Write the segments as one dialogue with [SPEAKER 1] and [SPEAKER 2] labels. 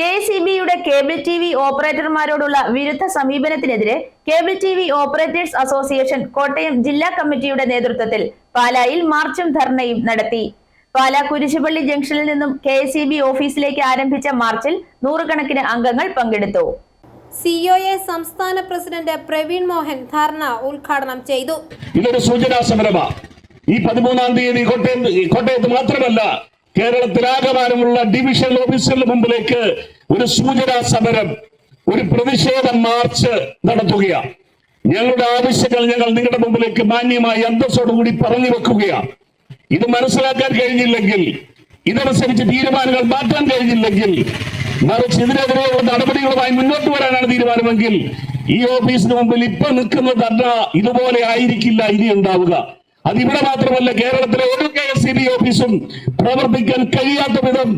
[SPEAKER 1] K C ബിയുടെ cable T V ഓപ്പറേറ്റർമാരോടുള്ള വിരുദ്ധ സമീപനത്തിനെതിരെ cable T V operators association Kottayam ജില്ലാ കമ്മിറ്റിയുടെ നേതൃത്വത്തിൽ പാലായിൽ മാർച്ചും ധർണയും നടത്തി. പാലാ കുരിശുപള്ളി ജംഗ്ഷനിൽ നിന്നും കെ സി ബി ഓഫീസിലേക്ക് ആരംഭിച്ച മാർച്ചിൽ നൂറുകണക്കിന് അംഗങ്ങൾ പങ്കെടുത്തു.
[SPEAKER 2] സിഒഎ സംസ്ഥാന പ്രസിഡന്റ് പ്രവീൺ മോഹൻ ധർണ ഉദ്ഘാടനം ചെയ്തു.
[SPEAKER 3] ഇതൊരു സൂചനാ സമരമാണ് ഈ പതിമൂന്നാം തീയതി കോട്ടയം കോട്ടയത്ത് മാത്രമല്ല കേരളത്തിലാകമാനമുള്ള ഡിവിഷൻ ഓഫീസറിന് മുമ്പിലേക്ക് ഒരു സൂചനാ സമരം ഒരു പ്രതിഷേധ മാർച്ച് നടത്തുകയാണ്. ഞങ്ങളുടെ ആവശ്യങ്ങൾ ഞങ്ങൾ നിങ്ങളുടെ മുമ്പിലേക്ക് മാന്യമായി അന്തസ്സോടുകൂടി പറഞ്ഞു വെക്കുകയാണ്. ഇത് മനസ്സിലാക്കാൻ കഴിഞ്ഞില്ലെങ്കിൽ ഇതനുസരിച്ച് തീരുമാനങ്ങൾ മാറ്റാൻ കഴിഞ്ഞില്ലെങ്കിൽ മറിച്ച് ഇതിനെതിരെയുള്ള നടപടികളുമായി മുന്നോട്ട് വരാനാണ് തീരുമാനമെങ്കിൽ ഈ ഓഫീസിന് മുമ്പിൽ ഇപ്പൊ നിൽക്കുന്ന ധർണ ഇതുപോലെ ആയിരിക്കില്ല ഇനി ഉണ്ടാവുക. അതിവിടെ മാത്രമല്ല കേരളത്തിലെ ഒരു കെ എസ് സി ബി ഓഫീസും പ്രവർത്തിക്കാൻ കഴിയാത്ത വിധം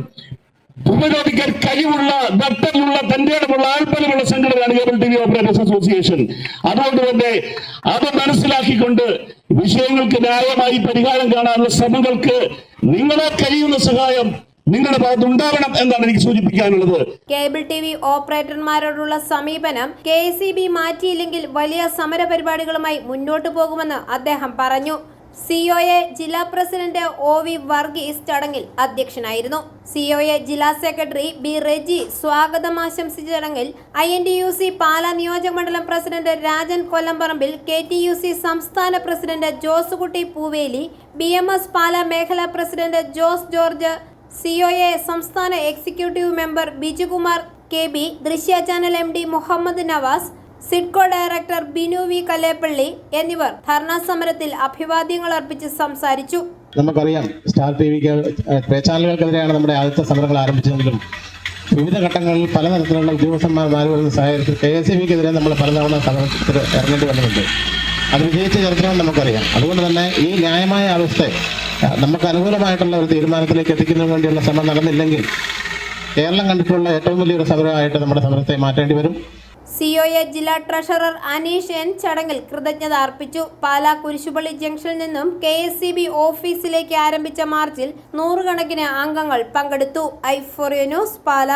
[SPEAKER 3] ഉപരോധിക്കാൻ കഴിവുള്ള ദത്തമുള്ള തന്റെ ഇടമുള്ള ആൾപ്പലമുള്ള സംഘടനയാണ് cable T V operators association. അതുകൊണ്ട് തന്നെ അത് മനസ്സിലാക്കിക്കൊണ്ട് വിഷയങ്ങൾക്ക് ന്യായമായി പരിഹാരം കാണാനുള്ള ശ്രമങ്ങൾക്ക് നിങ്ങളെ കഴിയുന്ന സഹായം നിങ്ങളുടെ ഭാഗത്ത് ഉണ്ടാവണം എന്നാണ് എനിക്ക് സൂചിപ്പിക്കാനുള്ളത്.
[SPEAKER 2] കേബിൾ ടി വി ഓപ്പറേറ്റർമാരോടുള്ള സമീപനം കെ സി ബി മാറ്റിയില്ലെങ്കിൽ വലിയ സമരപരിപാടികളുമായി മുന്നോട്ടു പോകുമെന്ന് അദ്ദേഹം പറഞ്ഞു. സിഒഎ ജില്ലാ പ്രസിഡന്റ് ഒ വി വർഗീസ് ചടങ്ങിൽ അധ്യക്ഷനായിരുന്നു. സിഒഎ ജില്ലാ സെക്രട്ടറി ബി റെജി സ്വാഗതം ആശംസിച്ച ചടങ്ങിൽ I N T U C Pala നിയോജക മണ്ഡലം president Rajan Kollamparambil K T U C സംസ്ഥാന president Josekutty Pooveli B M S Pala മേഖലാ പ്രസിഡന്റ് ജോസ് ജോർജ് സിഒഎ സംസ്ഥാന executive member Bijukumar K B Drishya channel M D Muhammad Navas SIDCO director Binu V Kalepally എന്നിവർ ധർണാ സമരത്തിൽ അഭിവാദ്യങ്ങൾ അർപ്പിച്ച് സംസാരിച്ചു.
[SPEAKER 4] നമുക്കറിയാം star T വിക്ക് ചാനലുകൾക്കെതിരെയാണ് നമ്മുടെ ആദ്യത്തെ സമരങ്ങൾ ആരംഭിച്ചതെങ്കിലും വിവിധ ഘട്ടങ്ങളിൽ പലതരത്തിലുള്ള ഉദ്യോഗസ്ഥന്മാർ മാറി വരുന്ന സാഹചര്യത്തിൽ കെ എസ് ബിക്കെതിരെ നമ്മൾ പലതവണ സമരത്തിൽ ഇറങ്ങേണ്ടി വന്നിട്ടുണ്ട്. അത് വിജയിച്ച ചരിത്രം നമുക്കറിയാം. അതുകൊണ്ട് തന്നെ ഈ ന്യായമായ അവസ്ഥയെ നമുക്ക് അനുകൂലമായിട്ടുള്ള ഒരു തീരുമാനത്തിലേക്ക് എത്തിക്കുന്നതിന് വേണ്ടിയുള്ള ശ്രമം നടന്നില്ലെങ്കിൽ കേരളം കണ്ടിട്ടുള്ള ഏറ്റവും വലിയൊരു സമരമായിട്ട് നമ്മുടെ സമരത്തെ മാറ്റേണ്ടി വരും.
[SPEAKER 2] സിഒഎ ജില്ലാ ട്രഷറർ അനീഷ് എൻ ചടങ്ങിൽ കൃതജ്ഞത അർപ്പിച്ചു പാലാ കുരിശുപള്ളി ജംഗ്ഷനിൽ നിന്നും കെ എസ് സി ബി ഓഫീസിലേക്ക് ആരംഭിച്ച മാർച്ചിൽ നൂറുകണക്കിന് അംഗങ്ങൾ പങ്കെടുത്തു. I four news Pala.